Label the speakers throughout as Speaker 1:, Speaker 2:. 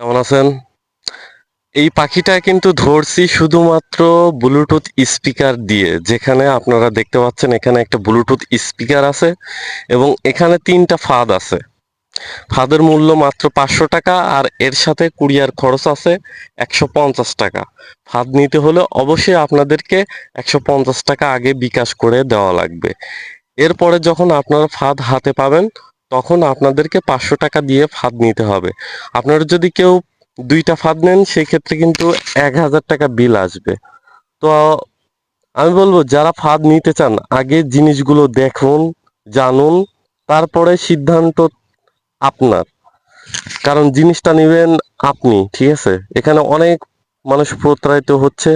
Speaker 1: কেমন আছেন? এই পাখিটা কিন্তু ধরছি শুধুমাত্র ব্লুটুথ স্পিকার দিয়ে, যেখানে আপনারা দেখতে পাচ্ছেন এখানে একটা ব্লুটুথ স্পিকার আছে এবং এখানে তিনটা ফাঁদ আছে। ফাঁদের মূল্য মাত্র পাঁচশো টাকা আর এর সাথে কুরিয়ার খরচ আছে একশো পঞ্চাশ টাকা। ফাঁদ নিতে হলে অবশ্যই আপনাদেরকে একশো পঞ্চাশ টাকা আগে বিকাশ করে দেওয়া লাগবে। এরপরে যখন আপনারা ফাঁদ হাতে পাবেন তখন আপনাদেরকে পাঁচশো টাকা দিয়ে ফাঁদ নিতে হবে। আপনারা যদি কেউ দুইটা ফাঁদ নেন সেই ক্ষেত্রে কিন্তু এক হাজার টাকা বিল আসবে। তো, আমি বলব, যারা ফাঁদ নিতে চান, আগে জিনিসগুলো দেখুন, জানুন, তারপরে সিদ্ধান্ত আপনার। কারণ জিনিসটা নেবেন আপনি, ঠিক আছে? এখানে অনেক মানুষ প্রতারিত হচ্ছে।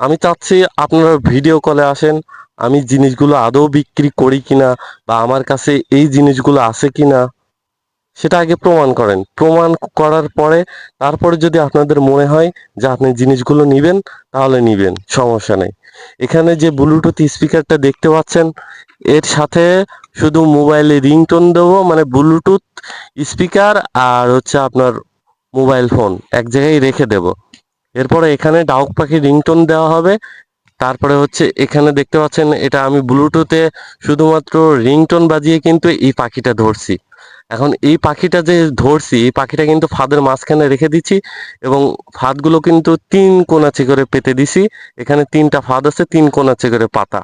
Speaker 1: আমি চাচ্ছি আপনারা ভিডিও কলে আসেন। আমি জিনিসগুলো আদৌ বিক্রি করি কিনা বা আমার কাছে এই জিনিসগুলো আছে কিনা, সেটা আগে প্রমাণ করেন। প্রমাণ করার পরে তারপরে যদি আপনাদের মনে হয় যে আপনি জিনিসগুলো নিবেন, তাহলে নিবেন, সমস্যা নেই। এখানে যে ব্লুটুথ স্পিকারটা দেখতে পাচ্ছেন, এর সাথে শুধু মোবাইলে রিংটোন দেবো মানে ব্লুটুথ স্পিকার আর হচ্ছে আপনার মোবাইল ফোন, এক জায়গায় রেখে দেব। এরপরে এখানে ডাউক পাখি রিংটোন দেওয়া হবে তারপরে হচ্ছে এখানে দেখতে পাচ্ছেন এটা আমি ব্লুটুথে শুধুমাত্র রিংটোন বাজিয়ে কিন্তু এই পাখিটা ধরছি। এখন এই পাখিটা যে ধরছি, এই পাখিটা কিন্তু ফাঁদের মাঝখানে রেখে দিচ্ছি এবং ফাঁদগুলো কিন্তু তিন কোনাচে করে পেতে দিছি। এখানে তিনটা ফাঁদ আছে, তিন কোনাচে করে পাতা।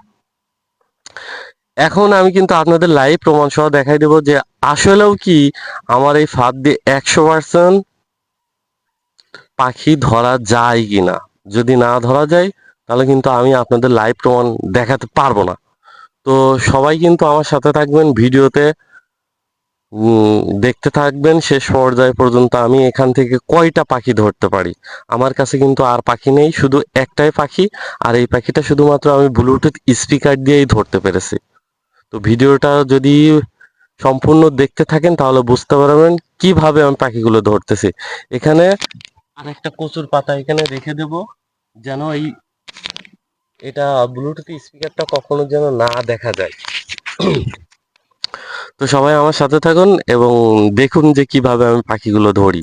Speaker 1: এখন আমি কিন্তু আপনাদের লাইভ প্রমাণ সহ দেখাই দেবো যে আসলেও কি আমার এই ফাঁদ দিয়ে একশো পার্সেন্ট পাখি ধরা যায় কিনা। যদি না ধরা যায় তাহলে কিন্তু আমি আপনাদের লাইভ প্রমাণ দেখাতে পারব না। তো সবাই কিন্তু আমার সাথে থাকবেন, ভিডিওতে দেখতে থাকবেন। শেষ পর্যায় পর্যন্ত আমি এখান থেকে কয়টা পাখি ধরতে পারি? আমার কাছে কিন্তু আর পাখি নেই, শুধু একটাই পাখি। আর এই পাখিটা শুধুমাত্র আমি ব্লুটুথ স্পিকার দিয়েই ধরতে পেরেছি। তো ভিডিওটা যদি সম্পূর্ণ দেখতে থাকেন, তাহলে বুঝতে পারবেন কীভাবে আমি পাখিগুলো ধরতেছি। এখানে আর একটা কচুর পাতা এখানে রেখে দেব, যেন এই এটা ব্লুটুথ স্পিকারটা কখনো যেন না দেখা যায়। তো সবাই আমার সাথে থাকুন এবং দেখুন যে কীভাবে আমি পাখিগুলো ধরি।